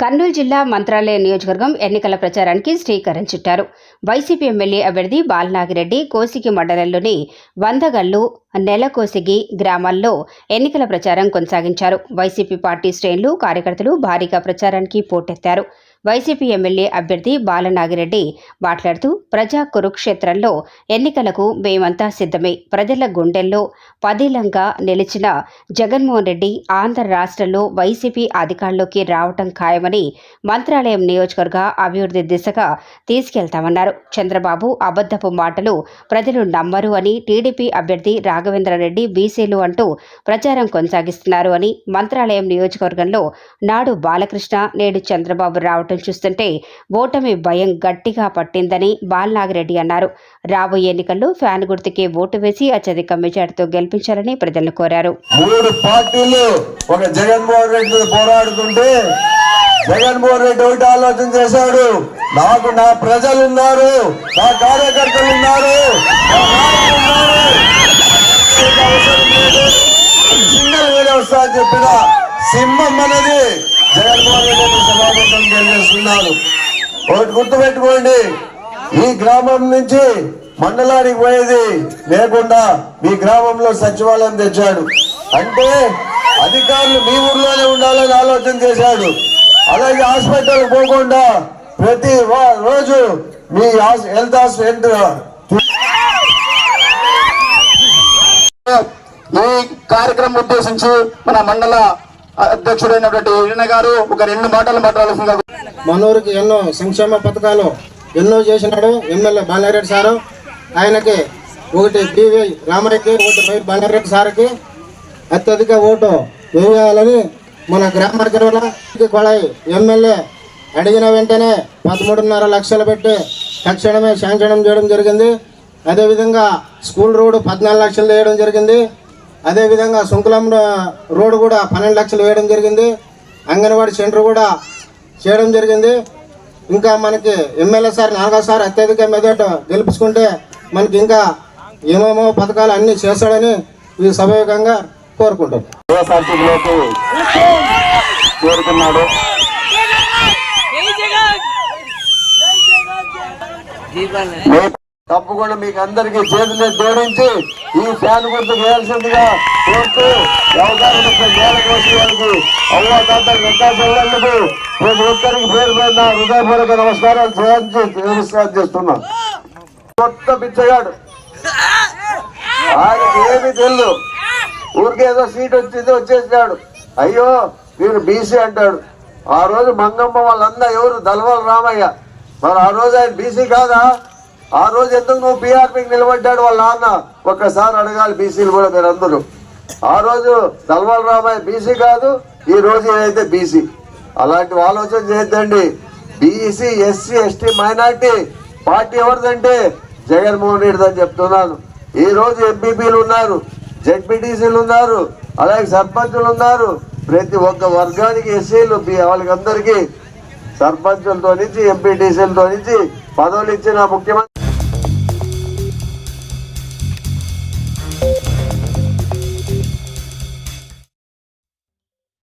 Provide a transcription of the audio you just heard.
కర్నూలు జిల్లా మంత్రాలయ నియోజకవర్గం ఎన్నికల ప్రచారానికి శ్రీకారం చుట్టారు. వైసీపీ ఎమ్మెల్యే అభ్యర్థి బాలనాగిరెడ్డి కోసికి మండలంలోని వందగల్లు నెలకోసిగి గ్రామాల్లో ఎన్నికల ప్రచారం కొనసాగించారు. వైసీపీ పార్టీ శ్రేణులు కార్యకర్తలు భారీగా ప్రచారానికి పోటెత్తారు. వైసీపీ ఎమ్మెల్యే అభ్యర్థి బాలనాగిరెడ్డి మాట్లాడుతూ ప్రజా కురుక్షేత్రంలో ఎన్నికలకు మేమంతా సిద్ధమే. ప్రజల గుండెల్లో పదిలంగా నిలిచిన జగన్మోహన్ రెడ్డి ఆంధ్ర రాష్ట్రంలో వైసీపీ అధికారంలోకి రావటం ఖాయమని మంత్రాలయం నియోజకవర్గ అభివృద్ధి దిశగా తీసుకెళ్తామన్నారు. చంద్రబాబు అబద్ధపు మాటలు ప్రజలు నమ్మరు అని టీడీపీ అభ్యర్థి రాఘవేంద్రారెడ్డి బీసీలు అంటూ ప్రచారం కొనసాగిస్తున్నారు అని మంత్రాలయం నియోజకవర్గంలో నాడు బాలకృష్ణ నేడు చంద్రబాబు రావటం చూస్తుంటే ఓటమి భయం గట్టిగా పట్టిందని బాలనాగిరెడ్డి అన్నారు. రాబోయే ఎన్నికల్లో ఫ్యాన్ గుర్తుకే ఓటు వేసి అత్యధిక మెజార్టీతో గెలిపించాలని ప్రజలను కోరారు. మూడు పార్టీలు ఒక జగన్మోహన్ రెడ్డి పోరాడుతుంటే జగన్మోహన్ రెడ్డి ఒకటి ఆలోచన చేశాడు. నాకు నా ప్రజలు ఉన్నారు నా కార్యకర్తలు ఉన్నారు. సింగల్ వేరే వస్తా అని చెప్పిన సింహం అనేది జగన్మోహన్ రెడ్డి అని సభాపతం తెలియజేస్తున్నారు ఒకటి గుర్తుపెట్టుకోండి ఈ గ్రామం నుంచి మండలానికి పోయేది లేకుండా మీ గ్రామంలో సచివాలయం తెచ్చాడు. అంటే అధికారులు మీ ఊర్లోనే ఉండాలని ఆలోచన చేశాడు. అలాగే హాస్పిటల్ పోకుండా ప్రతి రోజు మీ హాస్- హెల్త్ హాస్పిటల్ ఈ కార్యక్రమం ఉద్దేశించి మన మండల అధ్యక్షుడైనటువంటి ఈయన గారు ఒక రెండు మాటలు మాట్లాడాల్సిందిగా మనూరుకి ఎన్నో సంక్షేమ పథకాలు ఎన్నో చేసినాడు ఎమ్మెల్యే బాలారెడ్డి సారు. ఆయనకి ఒకటి బివి రామరెడ్డి ఒకటి వై బాలారెడ్డి సార్కి అత్యధిక ఓటు వేయాలని మన గ్రామ కొళాయి ఎమ్మెల్యే అడిగిన వెంటనే పదమూడున్నర లక్షలు పెట్టి తక్షణమే శాంక్షణం చేయడం జరిగింది. అదేవిధంగా స్కూల్ రోడ్డు పద్నాలుగు లక్షలు వేయడం జరిగింది. అదేవిధంగా సుంకులం రోడ్డు కూడా పన్నెండు లక్షలు వేయడం జరిగింది. అంగన్వాడీ సెంటర్ కూడా చేయడం జరిగింది. ఇంకా మనకి ఎమ్మెల్యే సార్ నాలుగో సార్ అత్యధిక మెదట గెలుపుకుంటే మనకి ఇంకా ఏమేమో పథకాలు అన్నీ చేస్తాడని ఈ సభాముఖంగా కోరుకుంటాం తప్పకుండా మీకు అందరికీ చేతులు జోడించి ఈ ఫ్యాన్ గుర్తు వేయాల్సిందిగా కోరుతూ వ్యవసాయం నేల కోసం వారికి అవ్వ తాతలు ప్రతి ఒక్కరికి పేరు పేరున హృదయపూర్వక నమస్కారాలు నమస్కారం చేస్తున్నా. కొత్త పిచ్చగాడు. ఆయనకి ఏమీ తెలియదు ఊరికేదో సీట్ వచ్చింది వచ్చేసినాడు. అయ్యో వీరు బీసీ అంటాడు. ఆ రోజు మంగమ్మ వాళ్ళందా ఎవరు? దల్వాల రామయ్య. మరి ఆ రోజు ఆయన బీసీ కాదా? ఆ రోజు ఎందుకు నువ్వు బీఆర్పీకి నిలబడ్డాడు? వాళ్ళ నాన్న ఒక్కసారి అడగాలి బీసీలు కూడా మీరందరూ ఆ రోజు దల్వాల రామయ్య బీసీ కాదు ఈ రోజు ఏదైతే బీసీ? అలాంటి ఆలోచన చేయొద్దండి. BC SC ST minority party ఎవరిదంటే? Jaganmohan రెడ్డిదని చెప్తున్నాను. ఈ రోజు ఎంపీపీలు ఉన్నారు జెడ్పీటీసీలు ఉన్నారు అలాగే సర్పంచులు ఉన్నారు. ప్రతి ఒక్క వర్గానికి ఎస్సీలు వాళ్ళకి అందరికీ సర్పంచులతో నుంచి ఎంపీటీసీలతో నుంచి పదవులు ఇచ్చిన ముఖ్యమంత్రి